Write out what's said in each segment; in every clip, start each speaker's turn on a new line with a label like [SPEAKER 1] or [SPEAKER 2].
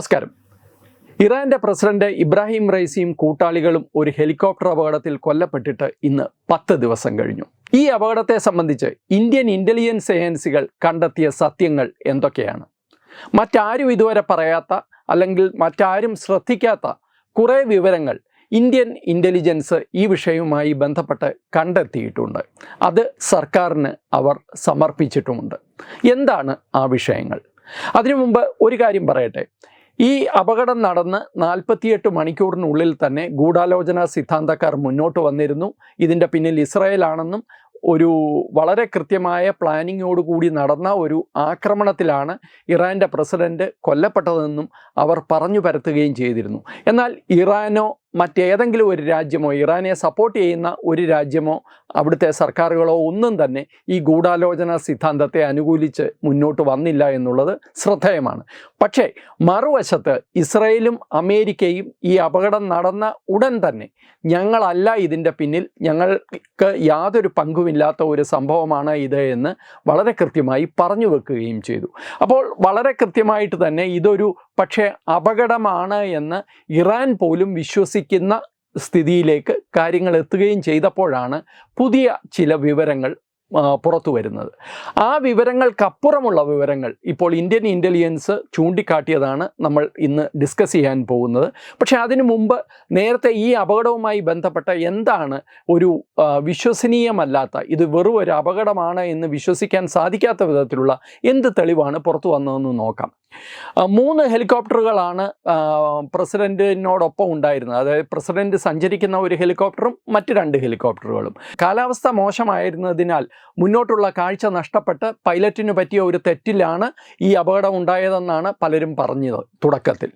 [SPEAKER 1] നമസ്കാരം. ഇറാന്റെ പ്രസിഡന്റ് ഇബ്രാഹിം റൈസിയും കൂട്ടാളികളും ഒരു ഹെലികോപ്റ്റർ അപകടത്തിൽ കൊല്ലപ്പെട്ടിട്ട് ഇന്ന് പത്ത് ദിവസം കഴിഞ്ഞു. ഈ അപകടത്തെ സംബന്ധിച്ച് ഇന്ത്യൻ ഇന്റലിജൻസ് ഏജൻസികൾ കണ്ടെത്തിയ സത്യങ്ങൾ എന്തൊക്കെയാണ്? മറ്റാരും ഇതുവരെ പറയാത്ത അല്ലെങ്കിൽ മറ്റാരും ശ്രദ്ധിക്കാത്ത കുറേ വിവരങ്ങൾ ഇന്ത്യൻ ഇന്റലിജൻസ് ഈ വിഷയവുമായി ബന്ധപ്പെട്ട് കണ്ടെത്തിയിട്ടുണ്ട്. അത് സർക്കാരിന് അവർ സമർപ്പിച്ചിട്ടുമുണ്ട്. എന്താണ് ആ വിഷയങ്ങൾ? അതിനു മുമ്പ് ഒരു കാര്യം പറയട്ടെ. ഈ അപകടം നടന്ന് നാൽപ്പത്തിയെട്ട് മണിക്കൂറിനുള്ളിൽ തന്നെ ഗൂഢാലോചന സിദ്ധാന്തക്കാർ മുന്നോട്ട് വന്നിരുന്നു. ഇതിന്റെ പിന്നിൽ ഇസ്രായേലാണെന്നും ഒരു വളരെ കൃത്യമായ പ്ലാനിങ്ങോടുകൂടി നടന്ന ഒരു ആക്രമണത്തിലാണ് ഇറാന്റെ പ്രസിഡന്റ് കൊല്ലപ്പെട്ടതെന്നും അവർ പറഞ്ഞു പരത്തുകയും ചെയ്തിരുന്നു. എന്നാൽ ഇറാനോ മറ്റേതെങ്കിലും ഒരു രാജ്യമോ ഇറാനെ സപ്പോർട്ട് ചെയ്യുന്ന ഒരു രാജ്യമോ അവിടുത്തെ സർക്കാരുകളോ ഒന്നും തന്നെ ഈ ഗൂഢാലോചന സിദ്ധാന്തത്തെ അനുകൂലിച്ച് മുന്നോട്ട് വന്നില്ല എന്നുള്ളത് ശ്രദ്ധേയമാണ്. പക്ഷേ മറുവശത്ത് ഇസ്രയേലും അമേരിക്കയും ഈ അപകടം നടന്ന ഉടൻ തന്നെ ഞങ്ങളല്ല ഇതിന്റെ പിന്നിൽ ഞങ്ങൾക്ക് യാതൊരു പങ്കുമില്ലാത്ത ഒരു സംഭവമാണ് ഇത് എന്ന് വളരെ കൃത്യമായി പറഞ്ഞു വെക്കുകയും ചെയ്തു. അപ്പോൾ വളരെ കൃത്യമായിട്ട് തന്നെ ഇതൊരു പക്ഷേ അപകടമാണ് എന്ന് ഇറാൻ പോലും വിശ്വസിക്കുന്ന സ്ഥിതിയിലേക്ക് കാര്യങ്ങൾ എത്തുകയും ചെയ്തപ്പോഴാണ് പുതിയ ചില വിവരങ്ങൾ പുറത്തു വരുന്നത്. ആ വിവരങ്ങൾക്കപ്പുറമുള്ള വിവരങ്ങൾ ഇപ്പോൾ ഇന്ത്യൻ ഇന്റലിജൻസ് ചൂണ്ടിക്കാട്ടിയതാണ് നമ്മൾ ഇന്ന് ഡിസ്കസ് ചെയ്യാൻ പോകുന്നത്. പക്ഷേ അതിനു മുമ്പ് നേരത്തെ ഈ അപകടവുമായി ബന്ധപ്പെട്ട എന്താണ് ഒരു വിശ്വസനീയമല്ലാത്ത ഇത് വെറും ഒരു അപകടമാണ് എന്ന് വിശ്വസിക്കാൻ സാധിക്കാത്ത വിധത്തിലുള്ള എന്ത് തെളിവാണ് പുറത്തു വന്നതെന്ന് നോക്കാം. മൂന്ന് ഹെലികോപ്റ്ററുകളാണ് പ്രസിഡന്റിനോടൊപ്പം ഉണ്ടായിരുന്നത്. അതായത് പ്രസിഡന്റ് സഞ്ചരിക്കുന്ന ഒരു ഹെലികോപ്റ്ററും മറ്റ് രണ്ട് ഹെലികോപ്റ്ററുകളും. കാലാവസ്ഥ മോശമായിരുന്നതിനാൽ മുന്നോട്ടുള്ള കാഴ്ച നഷ്ടപ്പെട്ട് പൈലറ്റിന് പറ്റിയ ഒരു തെറ്റിലാണ് ഈ അപകടം ഉണ്ടായതെന്നാണ് പലരും പറഞ്ഞത് തുടക്കത്തിൽ.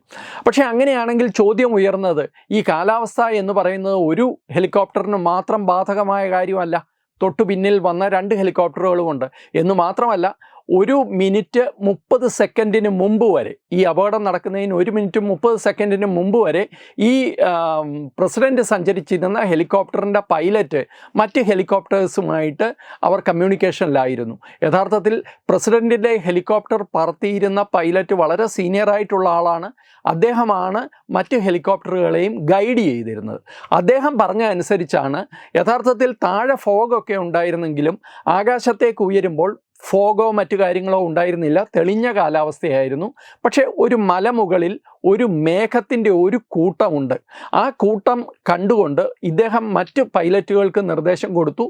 [SPEAKER 1] പക്ഷേ അങ്ങനെയാണെങ്കിൽ ചോദ്യം ഉയർന്നത് ഈ കാലാവസ്ഥ എന്ന് പറയുന്നത് ഒരു ഹെലികോപ്റ്ററിന് മാത്രം ബാധകമായ കാര്യമല്ല. തൊട്ടു പിന്നിൽ വന്ന രണ്ട് ഹെലികോപ്റ്ററുകളുമുണ്ട്. എന്ന് മാത്രമല്ല ഒരു മിനിറ്റ് മുപ്പത് സെക്കൻഡിന് മുമ്പ് വരെ ഈ അപകടം നടക്കുന്നതിന് ഒരു മിനിറ്റ് മുപ്പത് സെക്കൻഡിന് മുമ്പ് വരെ ഈ പ്രസിഡന്റ് സഞ്ചരിച്ചിരുന്ന ഹെലികോപ്റ്ററിന്റെ പൈലറ്റ് മറ്റ് ഹെലികോപ്റ്റേഴ്സുമായിട്ട് അവർ കമ്മ്യൂണിക്കേഷനിലായിരുന്നു. യഥാർത്ഥത്തിൽ പ്രസിഡന്റിന്റെ ഹെലികോപ്റ്റർ പറത്തിയിരുന്ന പൈലറ്റ് വളരെ സീനിയർ ആയിട്ടുള്ള ആളാണ്. അദ്ദേഹമാണ് മറ്റ് ഹെലികോപ്റ്ററുകളെയും ഗൈഡ് ചെയ്തിരുന്നത്. അദ്ദേഹം പറഞ്ഞ അനുസരിച്ചാണ് യഥാർത്ഥത്തിൽ താഴെ ഫോഗൊക്കെ ഉണ്ടായിരുന്നെങ്കിലും ആകാശത്തേക്ക് ഉയരുമ്പോൾ ഫോഗോ മറ്റു കാര്യങ്ങളോ ഉണ്ടായിരുന്നില്ല. തെളിഞ്ഞ കാലാവസ്ഥയായിരുന്നു. പക്ഷേ ഒരു മലമുകളിൽ ഒരു മേഘത്തിന്റെ ഒരു കൂട്ടമുണ്ട്. ആ കൂട്ടം കണ്ടുകൊണ്ട് ഇദ്ദേഹം മറ്റ് പൈലറ്റുകൾക്ക് നിർദ്ദേശം കൊടുത്തു.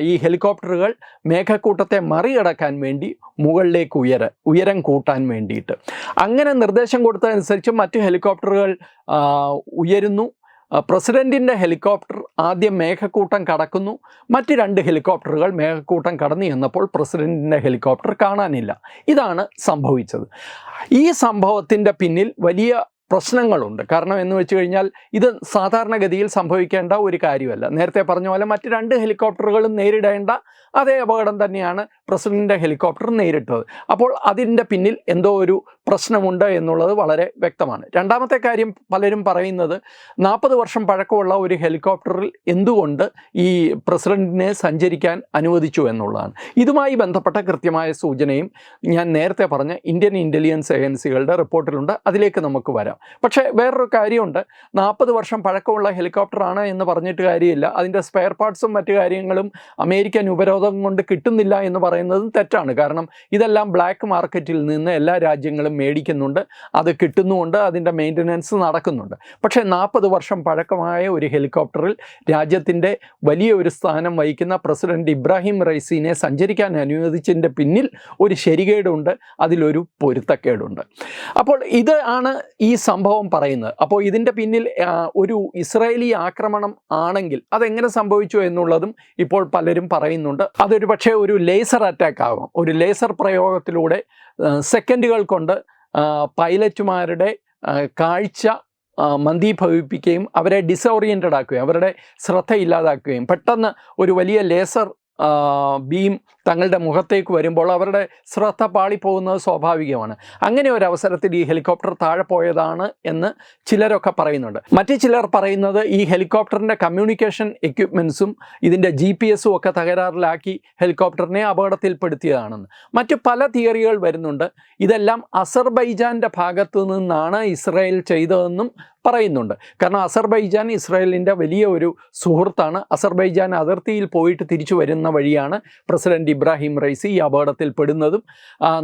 [SPEAKER 1] ഈ ഹെലികോപ്റ്ററുകൾ മേഘക്കൂട്ടത്തെ മറികടക്കാൻ വേണ്ടി മുകളിലേക്ക് ഉയര ഉയരം കൂട്ടാൻ വേണ്ടിയിട്ട്. അങ്ങനെ നിർദ്ദേശം കൊടുത്തതനുസരിച്ച് മറ്റ് ഹെലികോപ്റ്ററുകൾ ഉയരുന്നു. ആ, പ്രസിഡന്റിന്റെ ഹെലികോപ്റ്റർ ആദ്യം മേഘക്കൂട്ടം കടക്കുന്നു. മറ്റ് രണ്ട് ഹെലികോപ്റ്ററുകൾ മേഘക്കൂട്ടം കടന്നു ചെന്നപ്പോൾ പ്രസിഡന്റിന്റെ ഹെലികോപ്റ്റർ കാണാനില്ല. ഇതാണ് സംഭവിച്ചത്. ഈ സംഭവത്തിന്റെ പിന്നിൽ വലിയ പ്രശ്നങ്ങളുണ്ട്. കാരണം എന്ന് വെച്ച് കഴിഞ്ഞാൽ ഇത് സാധാരണഗതിയിൽ സംഭവിക്കേണ്ട ഒരു കാര്യമല്ല. നേരത്തെ പറഞ്ഞ പോലെ മറ്റ് രണ്ട് ഹെലികോപ്റ്ററുകളും നേരിടേണ്ട അതേ അപകടം തന്നെയാണ് പ്രസിഡന്റിന്റെ ഹെലികോപ്റ്റർ നേരിട്ടത്. അപ്പോൾ അതിന്റെ പിന്നിൽ എന്തോ ഒരു പ്രശ്നമുണ്ട് എന്നുള്ളത് വളരെ വ്യക്തമാണ്. രണ്ടാമത്തെ കാര്യം പലരും പറയുന്നത് നാൽപ്പത് വർഷം പഴക്കമുള്ള ഒരു ഹെലികോപ്റ്ററിൽ എന്തുകൊണ്ട് ഈ പ്രസിഡന്റിനെ സഞ്ചരിക്കാൻ അനുവദിച്ചു എന്നുള്ളതാണ്. ഇതുമായി ബന്ധപ്പെട്ട കൃത്യമായ സൂചനയും ഞാൻ നേരത്തെ പറഞ്ഞ ഇന്ത്യൻ ഇന്റലിജൻസ് ഏജൻസികളുടെ റിപ്പോർട്ടിലുണ്ട്. അതിലേക്ക് നമുക്ക് വരാം. പക്ഷേ വേറൊരു കാര്യമുണ്ട്. നാൽപ്പത് വർഷം പഴക്കമുള്ള ഹെലികോപ്റ്ററാണ് എന്ന് പറഞ്ഞിട്ട് കാര്യമില്ല. അതിന്റെ സ്പെയർ പാർട്സും മറ്റു കാര്യങ്ങളും അമേരിക്കൻ ഉപരോധം കൊണ്ട് കിട്ടുന്നില്ല എന്ന് പറയുന്നതും തെറ്റാണ്. കാരണം ഇതെല്ലാം ബ്ലാക്ക് മാർക്കറ്റിൽ നിന്ന് എല്ലാ രാജ്യങ്ങളും മേടിക്കുന്നുണ്ട് അത് കിട്ടുന്നുമുണ്ട് അതിന്റെ മെയിന്റനൻസ് നടക്കുന്നുണ്ട്. പക്ഷേ നാൽപ്പത് വർഷം പഴക്കമായ ഒരു ഹെലികോപ്റ്ററിൽ രാജ്യത്തിന്റെ വലിയ ഒരു സ്ഥാനം വഹിക്കുന്ന പ്രസിഡന്റ് ഇബ്രാഹിം റൈസിനെ സഞ്ചരിക്കാൻ അനുവദിച്ചതിന്റെ പിന്നിൽ ഒരു ശരികേടുണ്ട് അതിലൊരു പൊരുത്തക്കേടുണ്ട്. അപ്പോൾ ഇത് ആണ് ഈ സംഭവം പറയുന്നത്. അപ്പോൾ ഇതിന്റെ പിന്നിൽ ഒരു ഇസ്രായേലി ആക്രമണം ആണെങ്കിൽ അതെങ്ങനെ സംഭവിച്ചു എന്നുള്ളതും ഇപ്പോൾ പലരും പറയുന്നുണ്ട്. അതൊരു പക്ഷേ ഒരു ലേസർ അറ്റാക്ക് ആകും ഒരു ലേസർ പ്രയോഗത്തിലൂടെ സെക്കൻഡുകൾ കൊണ്ട് പൈലറ്റുമാരുടെ കാഴ്ച മന്ദീഭവിപ്പിക്കുകയും അവരെ ഡിസോറിയന്റഡ് ആക്കുകയും അവരുടെ ശ്രദ്ധ ഇല്ലാതാക്കുകയും പെട്ടെന്ന് ഒരു വലിയ ലേസർ ബീം തങ്ങളുടെ മുഖത്തേക്ക് വരുമ്പോൾ അവരുടെ ശ്രദ്ധ പാളിപ്പോകുന്നത് സ്വാഭാവികമാണ്. അങ്ങനെ ഒരു അവസരത്തിൽ ഈ ഹെലികോപ്റ്റർ താഴെ പോയതാണ് എന്ന് ചിലരൊക്കെ പറയുന്നുണ്ട്. മറ്റു ചിലർ പറയുന്നത് ഈ ഹെലികോപ്റ്ററിന്റെ കമ്മ്യൂണിക്കേഷൻ എക്യുപ്മെൻസും ഇതിന്റെ ജി പി എസും ഒക്കെ തകരാറിലാക്കി ഹെലികോപ്റ്ററിനെ അപകടത്തിൽപ്പെടുത്തിയതാണെന്ന്. മറ്റു പല തിയറികൾ വരുന്നുണ്ട്. ഇതെല്ലാം അസർബൈജാന്റെ ഭാഗത്തു നിന്നാണ് ഇസ്രായേൽ ചെയ്തതെന്നും പറയുന്നുണ്ട്. കാരണം അസർബൈജാൻ ഇസ്രായേലിന്റെ വലിയ ഒരു സുഹൃത്താണ്. അസർബൈജാൻ അതിർത്തിയിൽ പോയിട്ട് തിരിച്ചു വരുന്ന വഴിയാണ് പ്രസിഡന്റ് ഇബ്രാഹിം റൈസി ഈ അപകടത്തിൽ പെടുന്നതും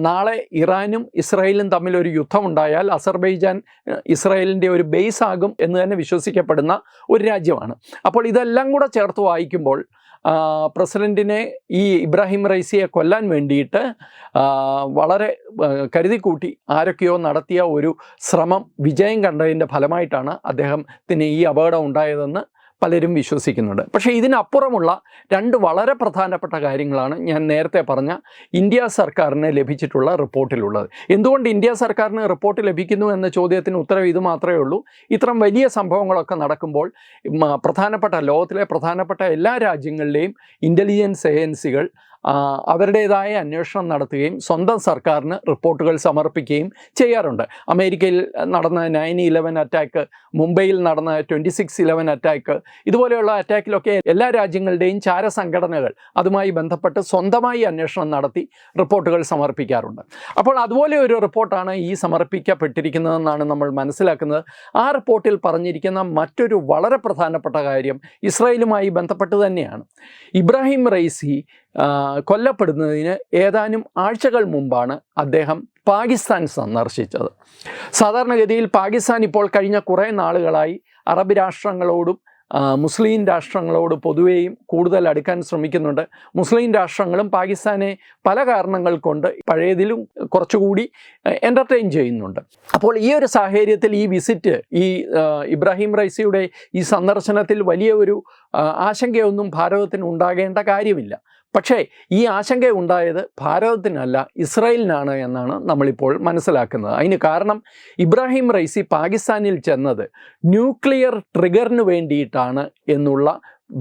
[SPEAKER 1] നാളെ ഇറാനും ഇസ്രായേലും തമ്മിൽ ഒരു യുദ്ധമുണ്ടായാൽ അസർബൈജാൻ ഏഹ്, ഇസ്രായേലിന്റെ ഒരു ബേസ് ആകും എന്ന് തന്നെ വിശ്വസിക്കപ്പെടുന്ന ഒരു രാജ്യമാണ്. അപ്പോൾ ഇതെല്ലാം കൂടെ ചേർത്ത് വായിക്കുമ്പോൾ പ്രസിഡന്റിനെ ഈ ഇബ്രാഹിം റൈസിയെ കൊല്ലാൻ വേണ്ടിയിട്ട് വളരെ കരുതി കരുതിക്കൂട്ടി ആരൊക്കെയോ നടത്തിയ ഒരു ശ്രമം വിജയം കണ്ടതിന്റെ ഫലമായിട്ടാണ് അദ്ദേഹത്തിന് ഈ അപകടം ഉണ്ടായതെന്ന് പലരും വിശ്വസിക്കുന്നുണ്ട്. പക്ഷേ ഇതിനപ്പുറമുള്ള രണ്ട് വളരെ പ്രധാനപ്പെട്ട കാര്യങ്ങളാണ് ഞാൻ നേരത്തെ പറഞ്ഞ ഇന്ത്യ സർക്കാരിന് ലഭിച്ചിട്ടുള്ള റിപ്പോർട്ടിലുള്ളത്. എന്തുകൊണ്ട് ഇന്ത്യ സർക്കാരിന് റിപ്പോർട്ട് ലഭിക്കുന്നു എന്ന ചോദ്യത്തിന് ഉത്തരം ഇത് മാത്രമേ ഉള്ളൂ. ഇത്തരം വലിയ സംഭവങ്ങളൊക്കെ നടക്കുമ്പോൾ പ്രധാനപ്പെട്ട ലോകത്തിലെ പ്രധാനപ്പെട്ട എല്ലാ രാജ്യങ്ങളിലെയും ഇന്റലിജൻസ് ഏജൻസികൾ അവരുടേതായ അന്വേഷണം നടത്തുകയും സ്വന്തം സർക്കാരിന് റിപ്പോർട്ടുകൾ സമർപ്പിക്കുകയും ചെയ്യാറുണ്ട്. അമേരിക്കയിൽ നടന്ന നയൻ ഇലവൻ അറ്റാക്ക് മുംബൈയിൽ നടന്ന ട്വന്റി സിക്സ് ഇലവൻ അറ്റാക്ക് ഇതുപോലെയുള്ള അറ്റാക്കിലൊക്കെ എല്ലാ രാജ്യങ്ങളുടെയും ചാര സംഘടനകൾ അതുമായി ബന്ധപ്പെട്ട് സ്വന്തമായി അന്വേഷണം നടത്തി റിപ്പോർട്ടുകൾ സമർപ്പിക്കാറുണ്ട്. അപ്പോൾ അതുപോലെ ഒരു റിപ്പോർട്ടാണ് ഈ സമർപ്പിക്കപ്പെട്ടിരിക്കുന്നതെന്നാണ് നമ്മൾ മനസ്സിലാക്കുന്നത്. ആ റിപ്പോർട്ടിൽ പറഞ്ഞിരിക്കുന്ന മറ്റൊരു വളരെ പ്രധാനപ്പെട്ട കാര്യം ഇസ്രായേലുമായി ബന്ധപ്പെട്ട് തന്നെയാണ്. ഇബ്രാഹിം റൈസി കൊല്ലപ്പെടുന്നതിന് ഏതാനും ആഴ്ചകൾ മുമ്പാണ് അദ്ദേഹം പാകിസ്ഥാൻ സന്ദർശിച്ചത്. സാധാരണഗതിയിൽ പാകിസ്ഥാൻ ഇപ്പോൾ കഴിഞ്ഞ കുറേ നാളുകളായി അറബ് രാഷ്ട്രങ്ങളോടും മുസ്ലിം രാഷ്ട്രങ്ങളോട് പൊതുവെയും കൂടുതൽ അടുക്കാൻ ശ്രമിക്കുന്നുണ്ട്. മുസ്ലിം രാഷ്ട്രങ്ങളും പാകിസ്ഥാനെ പല കാരണങ്ങൾ കൊണ്ട് പഴയതിലും കുറച്ചുകൂടി എന്റർടൈൻ ചെയ്യുന്നുണ്ട്. അപ്പോൾ ഈ ഒരു സാഹചര്യത്തിൽ ഈ വിസിറ്റ് ഈ ഇബ്രാഹിം റൈസിയുടെ ഈ സന്ദർശനത്തിൽ വലിയ ഒരു ആശങ്കയൊന്നും ഭാരതത്തിന് ഉണ്ടാകേണ്ട കാര്യമില്ല. പക്ഷേ ഈ ആശങ്ക ഉണ്ടായത് ഭാരതത്തിനല്ല ഇസ്രായേലിനാണ് എന്നാണ് നമ്മളിപ്പോൾ മനസ്സിലാക്കുന്നത്. അതിന് കാരണം ഇബ്രാഹിം റൈസി പാകിസ്ഥാനിൽ ചെന്നത് ന്യൂക്ലിയർ ട്രിഗറിന് വേണ്ടിയിട്ടാണ് എന്നുള്ള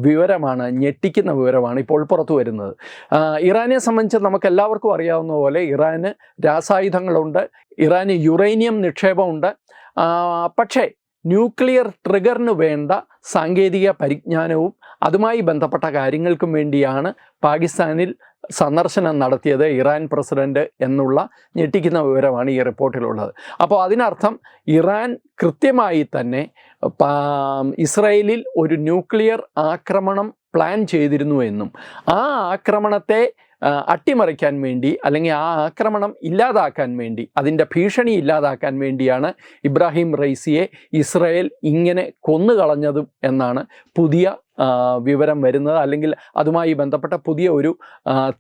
[SPEAKER 1] വിവരമാണ് ഞെട്ടിക്കുന്ന വിവരമാണ് ഇപ്പോൾ പുറത്തു വരുന്നത്. ഇറാനെ സംബന്ധിച്ച് നമുക്ക് എല്ലാവർക്കും അറിയാവുന്ന പോലെ ഇറാന് രാസായുധങ്ങളുണ്ട് ഇറാന് യുറേനിയം നിക്ഷേപമുണ്ട്. പക്ഷേ ന്യൂക്ലിയർ ട്രിഗറിന് വേണ്ട സാങ്കേതിക പരിജ്ഞാനവും അതുമായി ബന്ധപ്പെട്ട കാര്യങ്ങൾക്കും വേണ്ടിയാണ് പാകിസ്ഥാനിൽ സന്ദർശനം നടത്തിയത് ഇറാൻ പ്രസിഡന്റ് എന്നുള്ള ഞെട്ടിക്കുന്ന വിവരമാണ് ഈ റിപ്പോർട്ടിലുള്ളത്. അപ്പോൾ അതിനർത്ഥം ഇറാൻ കൃത്യമായി തന്നെ ഇസ്രയേലിൽ ഒരു ന്യൂക്ലിയർ ആക്രമണം പ്ലാൻ ചെയ്തിരുന്നു എന്നും ആ ആക്രമണത്തെ അട്ടിമറിക്കാൻ വേണ്ടി അല്ലെങ്കിൽ ആ ആക്രമണം ഇല്ലാതാക്കാൻ വേണ്ടി അതിന്റെ ഭീഷണി ഇല്ലാതാക്കാൻ വേണ്ടിയാണ് ഇബ്രാഹിം റൈസിയെ ഇസ്രയേൽ ഇങ്ങനെ കൊന്നുകളഞ്ഞതും എന്നാണ് പുതിയ വിവരം വരുന്നത് അല്ലെങ്കിൽ അതുമായി ബന്ധപ്പെട്ട പുതിയ ഒരു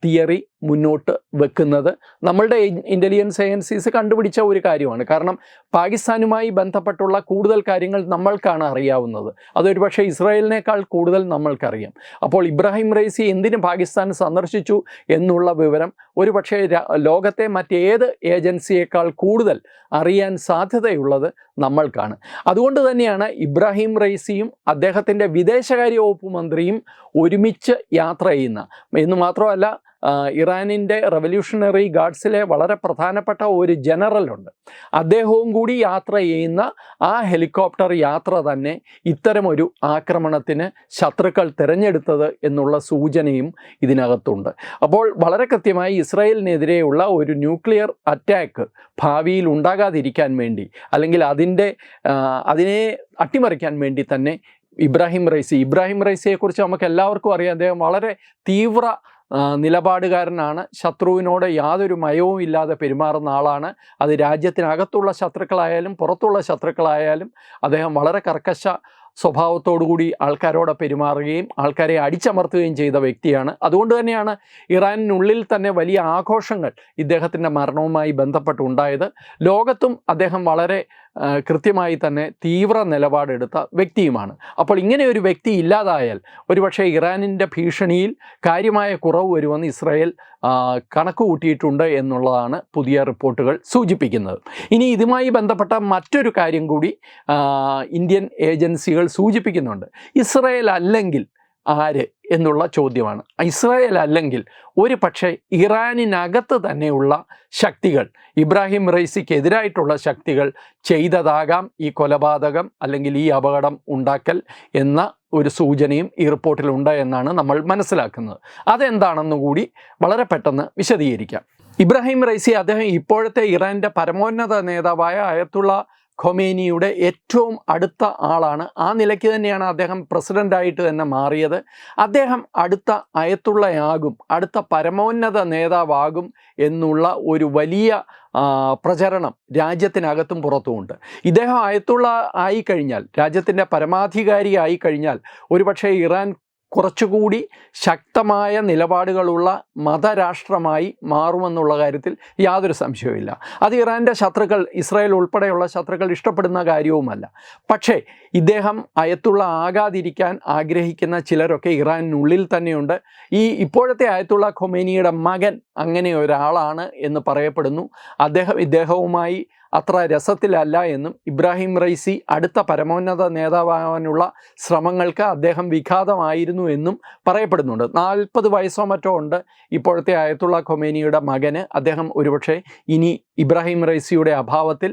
[SPEAKER 1] തിയറി മുന്നോട്ട് വെക്കുന്നത് നമ്മളുടെ ഇന്റലിജൻസ് ഏജൻസീസ് കണ്ടുപിടിച്ച ഒരു കാര്യമാണ്. കാരണം പാകിസ്ഥാനുമായി ബന്ധപ്പെട്ടുള്ള കൂടുതൽ കാര്യങ്ങൾ നമ്മൾക്കാണ് അറിയാവുന്നത്. അതൊരു പക്ഷേ ഇസ്രായേലിനേക്കാൾ കൂടുതൽ നമ്മൾക്കറിയാം. അപ്പോൾ ഇബ്രാഹിം റൈസി എന്തിന് പാകിസ്ഥാൻ സന്ദർശിച്ചു എന്നുള്ള വിവരം ഒരു പക്ഷേ ലോകത്തെ മറ്റേത് ഏജൻസിയേക്കാൾ കൂടുതൽ അറിയാൻ സാധ്യതയുള്ളത് നമ്മൾക്കാണ്. അതുകൊണ്ട് തന്നെയാണ് ഇബ്രാഹിം റൈസിയും അദ്ദേഹത്തിന്റെ വിദേശകാര്യ വകുപ്പ് മന്ത്രിയും ഒരുമിച്ച് യാത്ര ചെയ്യുന്ന. എന്ന് മാത്രമല്ല ഇറാനിന്റെ റവല്യൂഷണറി ഗാർഡ്സിലെ വളരെ പ്രധാനപ്പെട്ട ഒരു ജനറലുണ്ട്. അദ്ദേഹവും കൂടി യാത്ര ചെയ്യുന്ന ആ ഹെലികോപ്റ്റർ യാത്ര തന്നെ ഇത്തരമൊരു ആക്രമണത്തിന് ശത്രുക്കൾ തിരഞ്ഞെടുത്തത് എന്നുള്ള സൂചനയും ഇതിനകത്തുണ്ട്. അപ്പോൾ വളരെ കൃത്യമായി ഇസ്രായേലിനെതിരെയുള്ള ഒരു ന്യൂക്ലിയർ അറ്റാക്ക് ഭാവിയിൽ ഉണ്ടാകാതിരിക്കാൻ വേണ്ടി അല്ലെങ്കിൽ അതിന്റെ അതിനെ അട്ടിമറിക്കാൻ വേണ്ടി തന്നെ ഇബ്രാഹിം റൈസി. ഇബ്രാഹിം റൈസിയെക്കുറിച്ച് നമുക്ക് എല്ലാവർക്കും അറിയാം. അദ്ദേഹം വളരെ തീവ്ര നിലപാടുകാരനാണ്. ശത്രുവിനോട് യാതൊരു മയവും ഇല്ലാതെ പെരുമാറുന്ന ആളാണ്. അത് രാജ്യത്തിനകത്തുള്ള ശത്രുക്കളായാലും പുറത്തുള്ള ശത്രുക്കളായാലും അദ്ദേഹം വളരെ കർക്കശ സ്വഭാവത്തോടുകൂടി ആൾക്കാരോട് പെരുമാറുകയും ആൾക്കാരെ അടിച്ചമർത്തുകയും ചെയ്ത വ്യക്തിയാണ്. അതുകൊണ്ട് തന്നെയാണ് ഇറാനിനുള്ളിൽ തന്നെ വലിയ ആഘോഷങ്ങൾ ഇദ്ദേഹത്തിന്റെ മരണവുമായി ബന്ധപ്പെട്ടുണ്ടായത്. ലോകത്തും അദ്ദേഹം വളരെ കൃത്യമായി തന്നെ തീവ്ര നിലപാടെടുത്ത വ്യക്തിയുമാണ്. അപ്പോൾ ഇങ്ങനെ ഒരു വ്യക്തി ഇല്ലാതായാൽ ഒരുപക്ഷെ ഇറാനിന്റെ ഭീഷണിയിൽ കാര്യമായ കുറവ് വരുമെന്ന് ഇസ്രായേൽ കണക്ക് കൂട്ടിയിട്ടുണ്ട് എന്നുള്ളതാണ് പുതിയ റിപ്പോർട്ടുകൾ സൂചിപ്പിക്കുന്നത്. ഇനി ഇതുമായി ബന്ധപ്പെട്ട മറ്റൊരു കാര്യം കൂടി ഇന്ത്യൻ ഏജൻസികൾ സൂചിപ്പിക്കുന്നുണ്ട്. ഇസ്രായേൽ അല്ലെങ്കിൽ ആര് എന്നുള്ള ചോദ്യമാണ്. ഇസ്രായേൽ അല്ലെങ്കിൽ ഒരു പക്ഷേ ഇറാനിനകത്ത് തന്നെയുള്ള ശക്തികൾ ഇബ്രാഹിം റൈസിക്കെതിരായിട്ടുള്ള ശക്തികൾ ചെയ്തതാകാം ഈ കൊലപാതകം അല്ലെങ്കിൽ ഈ അപകടം ഉണ്ടാക്കൽ എന്ന ഒരു സൂചനയും ഈ റിപ്പോർട്ടിലുണ്ട് എന്നാണ് നമ്മൾ മനസ്സിലാക്കുന്നത്. അതെന്താണെന്ന് കൂടി വളരെ പെട്ടെന്ന് വിശദീകരിക്കാം. ഇബ്രാഹിം റൈസി അദ്ദേഹം ഇപ്പോഴത്തെ ഇറാന്റെ പരമോന്നത നേതാവായ അയത്തുള്ള ഖൊമേനിയുടെ ഏറ്റവും അടുത്ത ആളാണ്. ആ നിലയ്ക്ക് തന്നെയാണ് അദ്ദേഹം പ്രസിഡന്റായിട്ട് തന്നെ മാറിയത്. അദ്ദേഹം അടുത്ത അയത്തുള്ളയാകും അടുത്ത പരമോന്നത നേതാവാകും എന്നുള്ള ഒരു വലിയ പ്രചരണം രാജ്യത്തിനകത്തും പുറത്തുമുണ്ട്. ഇദ്ദേഹം അയത്തുള്ള ആയിക്കഴിഞ്ഞാൽ രാജ്യത്തിന്റെ പരമാധികാരി ആയിക്കഴിഞ്ഞാൽ ഒരുപക്ഷേ ഇറാൻ കുറച്ചുകൂടി ശക്തമായ നിലപാടുകളുള്ള മതരാഷ്ട്രമായി മാറുമെന്നുള്ള കാര്യത്തിൽ യാതൊരു സംശയവുമില്ല. അത് ഇറാന്റെ ശത്രുക്കൾ ഇസ്രായേൽ ഉൾപ്പെടെയുള്ള ശത്രുക്കൾ ഇഷ്ടപ്പെടുന്ന കാര്യവുമല്ല. പക്ഷേ ഇദ്ദേഹം അയത്തുള്ള ആകാതിരിക്കാൻ ആഗ്രഹിക്കുന്ന ചിലരൊക്കെ ഇറാനുള്ളിൽ തന്നെയുണ്ട്. ഈ ഇപ്പോഴത്തെ അയത്തുള്ള ഖൊമേനിയുടെ മകൻ അങ്ങനെ ഒരാളാണ് എന്ന് പറയപ്പെടുന്നു. അദ്ദേഹം ഇദ്ദേഹവുമായി അത്ര രസത്തിലല്ല എന്നും ഇബ്രാഹിം റൈസി അടുത്ത പരമോന്നത നേതാവാനുള്ള ശ്രമങ്ങൾക്ക് അദ്ദേഹം വിഘാതമായിരുന്നു എന്നും പറയപ്പെടുന്നുണ്ട്. നാൽപ്പത് വയസ്സോ മറ്റോ ഉണ്ട് ഇപ്പോഴത്തെ ആയത്തുള്ള ഖൊമേനിയുടെ മകന്. അദ്ദേഹം ഒരുപക്ഷെ ഇനി ഇബ്രാഹിം റൈസിയുടെ അഭാവത്തിൽ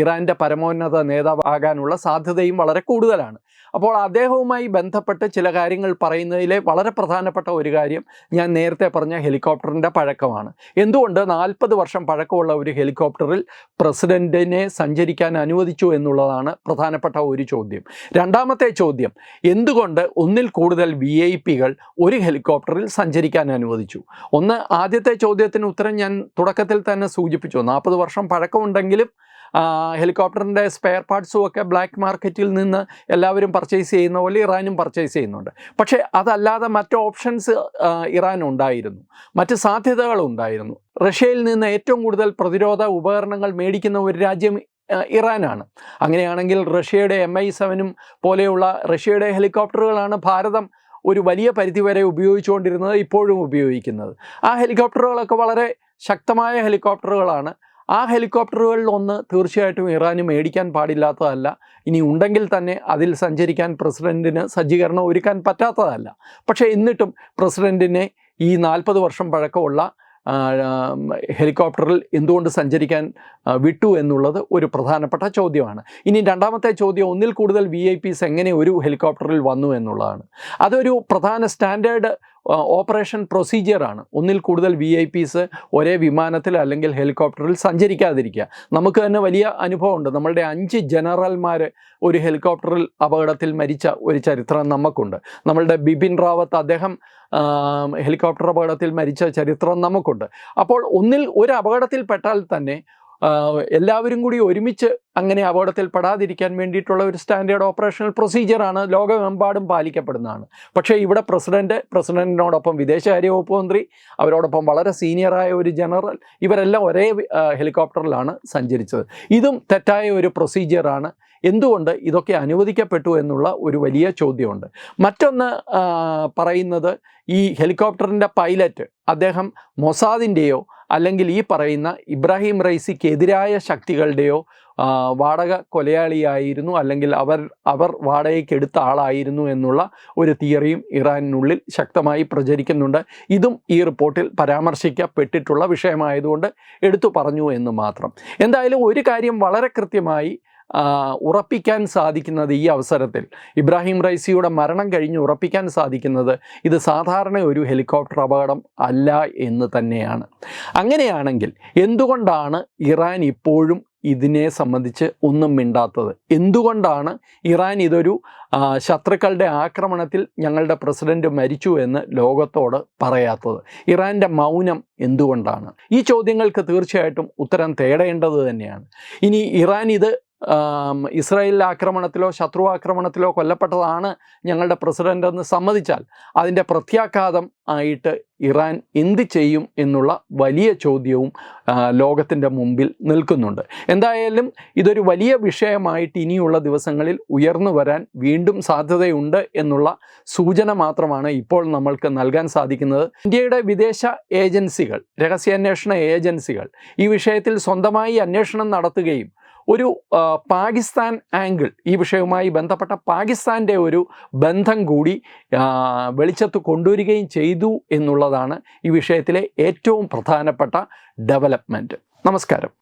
[SPEAKER 1] ഇറാന്റെ പരമോന്നത നേതാവാകാനുള്ള സാധ്യതയും വളരെ കൂടുതലാണ്. അപ്പോൾ അദ്ദേഹവുമായി ബന്ധപ്പെട്ട് ചില കാര്യങ്ങൾ പറയുന്നതിലെ വളരെ പ്രധാനപ്പെട്ട ഒരു കാര്യം ഞാൻ നേരത്തെ പറഞ്ഞ ഹെലികോപ്റ്ററിന്റെ പഴക്കമാണ്. എന്തുകൊണ്ട് നാൽപ്പത് വർഷം പഴക്കമുള്ള ഒരു ഹെലികോപ്റ്ററിൽ പ്രസിഡന്റിനെ സഞ്ചരിക്കാൻ അനുവദിച്ചു എന്നുള്ളതാണ് പ്രധാനപ്പെട്ട ഒരു ചോദ്യം. രണ്ടാമത്തെ ചോദ്യം എന്തുകൊണ്ട് ഒന്നിൽ കൂടുതൽ വി ഐ പികൾ ഒരു ഹെലികോപ്റ്ററിൽ സഞ്ചരിക്കാൻ അനുവദിച്ചു? ഒന്ന് ആദ്യത്തെ ചോദ്യത്തിന് ഉത്തരം ഞാൻ തുടക്കത്തിൽ തന്നെ സൂചിപ്പിച്ചു. നാൽപ്പത് വർഷം പഴക്കമുണ്ടെങ്കിലും ഹെലികോപ്റ്ററിന്റെ സ്പെയർ പാർട്സും ഒക്കെ ബ്ലാക്ക് മാർക്കറ്റിൽ നിന്ന് എല്ലാവരും പർച്ചേസ് ചെയ്യുന്ന പോലെ ഇറാനും പർച്ചേസ് ചെയ്യുന്നുണ്ട്. പക്ഷേ അതല്ലാതെ മറ്റ് ഓപ്ഷൻസ് ഇറാൻ ഉണ്ടായിരുന്നു. മറ്റ് സാധ്യതകൾ ഉണ്ടായിരുന്നു. റഷ്യയിൽ നിന്ന് ഏറ്റവും കൂടുതൽ പ്രതിരോധ ഉപകരണങ്ങൾ മേടിക്കുന്ന ഒരു രാജ്യം ഇറാനാണ്. അങ്ങനെയാണെങ്കിൽ റഷ്യയുടെ എം ഐ സെവനും പോലെയുള്ള റഷ്യയുടെ ഹെലികോപ്റ്ററുകളാണ് ഭാരതം ഒരു വലിയ പരിധിവരെ ഉപയോഗിച്ചുകൊണ്ടിരുന്നത് ഇപ്പോഴും ഉപയോഗിക്കുന്നത്. ആ ഹെലികോപ്റ്ററുകളൊക്കെ വളരെ ശക്തമായ ഹെലികോപ്റ്ററുകളാണ്. ആ ഹെലികോപ്റ്ററുകളിൽ ഒന്ന് തീർച്ചയായിട്ടും ഇറാന് മേടിക്കാൻ പാടില്ലാത്തതല്ല. ഇനി ഉണ്ടെങ്കിൽ തന്നെ അതിൽ സഞ്ചരിക്കാൻ പ്രസിഡന്റിന് സജ്ജീകരണം ഒരുക്കാൻ പറ്റാത്തതല്ല. പക്ഷേ എന്നിട്ടും പ്രസിഡന്റിനെ ഈ നാൽപ്പത് വർഷം പഴക്കമുള്ള ഹെലികോപ്റ്ററിൽ എന്തുകൊണ്ട് സഞ്ചരിക്കാൻ വിട്ടു എന്നുള്ളത് ഒരു പ്രധാനപ്പെട്ട ചോദ്യമാണ്. ഇനി രണ്ടാമത്തെ ചോദ്യം ഒന്നിൽ കൂടുതൽ വി എങ്ങനെ ഒരു ഹെലികോപ്റ്ററിൽ വന്നു എന്നുള്ളതാണ്. അതൊരു പ്രധാന സ്റ്റാൻഡേർഡ് ഓപ്പറേഷൻ പ്രൊസീജിയറാണ് ഒന്നിൽ കൂടുതൽ വി ഐ പിസ് ഒരേ വിമാനത്തിൽ അല്ലെങ്കിൽ ഹെലികോപ്റ്ററിൽ സഞ്ചരിക്കാതിരിക്കുക. നമുക്ക് തന്നെ വലിയ അനുഭവമുണ്ട്. നമ്മളുടെ അഞ്ച് ജനറൽമാർ ഒരു ഹെലികോപ്റ്ററിൽ അപകടത്തിൽ മരിച്ച ഒരു ചരിത്രം നമുക്കുണ്ട്. നമ്മളുടെ ബിപിൻ റാവത്ത് അദ്ദേഹം ഹെലികോപ്റ്റർ അപകടത്തിൽ മരിച്ച ചരിത്രം നമുക്കുണ്ട്. അപ്പോൾ ഒന്നിൽ ഒരു അപകടത്തിൽ പെട്ടാൽ തന്നെ എല്ലാവരും കൂടി ഒരുമിച്ച് അങ്ങനെ അപകടത്തിൽ പെടാതിരിക്കാൻ വേണ്ടിയിട്ടുള്ള ഒരു സ്റ്റാൻഡേർഡ് ഓപ്പറേഷണൽ പ്രൊസീജിയറാണ് ലോകമെമ്പാടും പാലിക്കപ്പെടുന്നതാണ്. പക്ഷേ ഇവിടെ പ്രസിഡന്റ് പ്രസിഡന്റിനോടൊപ്പം വിദേശകാര്യ വകുപ്പ് മന്ത്രി അവരോടൊപ്പം വളരെ സീനിയറായ ഒരു ജനറൽ ഇവരെല്ലാം ഒരേ ഹെലികോപ്റ്ററിലാണ് സഞ്ചരിച്ചത്. ഇതും തെറ്റായ ഒരു പ്രൊസീജിയറാണ് എന്തുകൊണ്ട് ഇതൊക്കെ അനുവദിക്കപ്പെട്ടു എന്നുള്ള ഒരു വലിയ ചോദ്യമുണ്ട്. മറ്റൊന്ന് പറയുന്നത് ഈ ഹെലികോപ്റ്ററിന്റെ പൈലറ്റ് അദ്ദേഹം മൊസാദിന്റെയോ അല്ലെങ്കിൽ ഈ പറയുന്ന ഇബ്രാഹിം റൈസിക്കെതിരായ ശക്തികളുടെയോ വാടക കൊലയാളിയായിരുന്നു അല്ലെങ്കിൽ അവർ അവർ വാടകയ്ക്കെടുത്ത ആളായിരുന്നു എന്നുള്ള ഒരു തിയറിയും ഇറാനിനുള്ളിൽ ശക്തമായി പ്രചരിക്കുന്നുണ്ട്. ഇതും ഈ റിപ്പോർട്ടിൽ പരാമർശിക്കപ്പെട്ടിട്ടുള്ള വിഷയമായതുകൊണ്ട് എടുത്തു പറഞ്ഞു എന്ന് മാത്രം. എന്തായാലും ഒരു കാര്യം വളരെ കൃത്യമായി ഉറപ്പിക്കാൻ സാധിക്കുന്നത് ഈ അവസരത്തിൽ. ഇബ്രാഹിം റൈസിയുടെ മരണം കഴിഞ്ഞ് ഉറപ്പിക്കാൻ സാധിക്കുന്നത് ഇത് സാധാരണ ഒരു ഹെലികോപ്റ്റർ അപകടം അല്ല എന്ന് തന്നെയാണ്. അങ്ങനെയാണെങ്കിൽ എന്തുകൊണ്ടാണ് ഇറാൻ ഇപ്പോഴും ഇതിനെ സംബന്ധിച്ച് ഒന്നും മിണ്ടാത്തത്? എന്തുകൊണ്ടാണ് ഇറാൻ ഇതൊരു ശത്രുക്കളുടെ ആക്രമണത്തിൽ ഞങ്ങളുടെ പ്രസിഡന്റ് മരിച്ചു എന്ന് ലോകത്തോട് പറയാത്തത്? ഇറാന്റെ മൗനം എന്തുകൊണ്ടാണ്? ഈ ചോദ്യങ്ങൾക്ക് തീർച്ചയായിട്ടും ഉത്തരം തേടേണ്ടത് തന്നെയാണ്. ഇനി ഇറാൻ ഇത് ആം, ഇസ്രായേൽ ആക്രമണത്തിലോ ശത്രു ആക്രമണത്തിലോ കൊല്ലപ്പെട്ടതാണ് ഞങ്ങളുടെ പ്രസിഡന്റ് എന്ന് സമ്മതിച്ചാൽ അതിന്റെ പ്രത്യാഘാതം ആയിട്ട് ഇറാൻ എന്ത് ചെയ്യും എന്നുള്ള വലിയ ചോദ്യവും ലോകത്തിന്റെ മുമ്പിൽ നിൽക്കുന്നുണ്ട്. എന്തായാലും ഇതൊരു വലിയ വിഷയമായിട്ട് ഇനിയുള്ള ദിവസങ്ങളിൽ ഉയർന്നു വരാൻ വീണ്ടും സാധ്യതയുണ്ട് എന്നുള്ള സൂചന മാത്രമാണ് ഇപ്പോൾ നമ്മൾക്ക് നൽകാൻ സാധിക്കുന്നത്. ഇന്ത്യയുടെ വിദേശ ഏജൻസികൾ രഹസ്യാന്വേഷണ ഏജൻസികൾ ഈ വിഷയത്തിൽ സ്വന്തമായി അന്വേഷണം നടത്തുകയും ഒരു പാകിസ്ഥാൻ ആംഗിൾ ഈ വിഷയവുമായി ബന്ധപ്പെട്ട പാകിസ്ഥാന്റെ ഒരു ബന്ധം കൂടി വെളിച്ചത്ത് കൊണ്ടുവരികയും ചെയ്തു എന്നുള്ളതാണ് ഈ വിഷയത്തിലെ ഏറ്റവും പ്രധാനപ്പെട്ട ഡെവലപ്മെന്റ്. നമസ്കാരം.